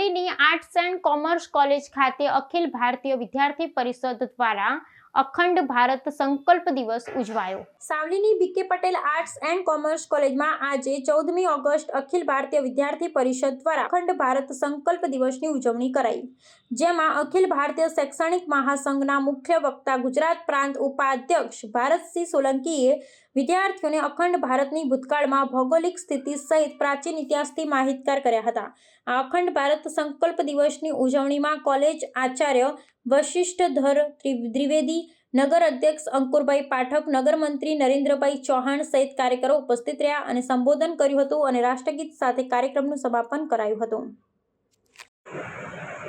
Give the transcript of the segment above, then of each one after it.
Arts and commerce college ખાતે અખિલ ભારતીય વિદ્યાર્થી પરિષદ દ્વારા અખંડ ભારત સંકલ્પ દિવસ ઉજવાયો. સાવલીની BK Patel arts and commerce કોલેજમાં આજે ચૌદમી ઓગસ્ટ અખિલ ભારતીય વિદ્યાર્થી પરિષદ દ્વારા અખંડ ભારત સંકલ્પ દિવસની ઉજવણી કરાઈ. જેમાં અખિલ ભારતીય શૈક્ષણિક મહાસંઘના મુખ્ય વક્તા ગુજરાત પ્રાંત ઉપાધ્યક્ષ ભારતસિંહ સોલંકીએ વિદ્યાર્થીઓને અખંડ ભારતની ભૂતકાળમાં ભૌગોલિક સ્થિતિ સહિત પ્રાચીન ઇતિહાસથી માહિતગાર કર્યા હતા. આ અખંડ ભારત સંકલ્પ દિવસની ઉજવણીમાં કોલેજ આચાર્ય વશિષ્ઠધર ત્રિ- દ્વિવેદી નગર અધ્યક્ષ અંકુરભાઈ પાઠક નગરમંત્રી નરેન્દ્રભાઈ ચૌહાણ સહિત કાર્યકરો ઉપસ્થિત રહ્યા અને સંબોધન કર્યું હતું અને રાષ્ટ્રગીત સાથે કાર્યક્રમનું સમાપન કરાયું હતું.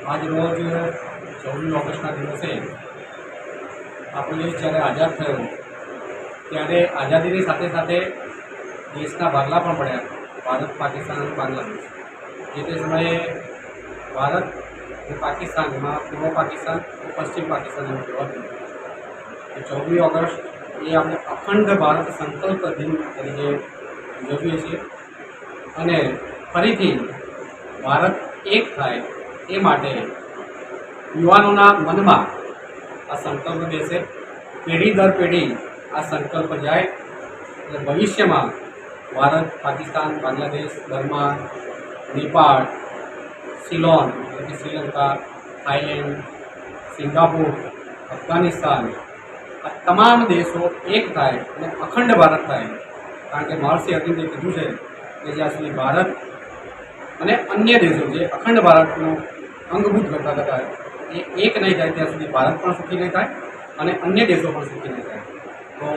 આજ રોજ, ચૌદમી ઓગસ્ટના દિવસે આપણો જ્યારે આઝાદ થયો ત્યારે આઝાદીની સાથે સાથે દેશના ભાગલા પણ પડ્યા. ભારત, પાકિસ્તાન અને બાંગ્લાદેશ. જે તે સમયે ભારત અને પાકિસ્તાનમાં પૂર્વ પાકિસ્તાન અને પશ્ચિમ પાકિસ્તાન એમ કહેવાતું ચૌદમી ઓગસ્ટ એ આપણે અખંડ ભારત સંકલ્પ દિન તરીકે ઉજવીએ છીએ. અને ફરીથી ભારત એક થાય એ માટે યુવાનોના મનમાં આ સંકલ્પ બેસે. પેઢી દર પેઢી આ સંકલ્પ જાય. અને ભવિષ્યમાં ભારત, પાકિસ્તાન, બાંગ્લાદેશ, બર્મા, નેપાળ સિલોન એટલે કે શ્રીલંકા થાઈલેન્ડ સિંગાપુર, અફઘાનિસ્તાન, આ તમામ દેશો એક થાય અને અખંડ ભારત થાય. કારણ કે મહર્ષિ અરવિંદે કીધું છે કે જ્યાં સુધી ભારત અને અન્ય દેશો જે અખંડ ભારતનું અંગભૂત ઘટક હતા એ એક નહીં થાય, ત્યાં સુધી ભારત પણ સુખી નહીં થાય અને અન્ય દેશો પણ સુખી નહીં થાય. તો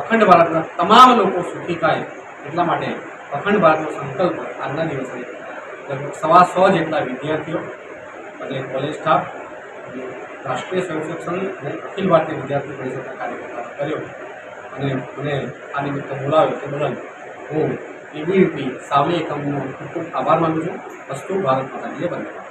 અખંડ ભારતના તમામ લોકો સુખી થાય એટલા માટે અખંડ ભારતનો સંકલ્પ આજના દિવસે લગભગ સવા સો જેટલા વિદ્યાર્થીઓ અને કોલેજ સ્ટાફ રાષ્ટ્રીય સ્વયંસેવક સંઘ અને અખિલ ભારતીય વિદ્યાર્થી પરિષદના કાર્યકર્તા કર્યો અને મને આ નિમિત્તે બોલાવ્યો તે બદલ હું એબીવીપી સાવલી એકમનો ખૂબ ખૂબ આભાર માનું છું. વસ્તુ ભારત માતાજીએ બંધ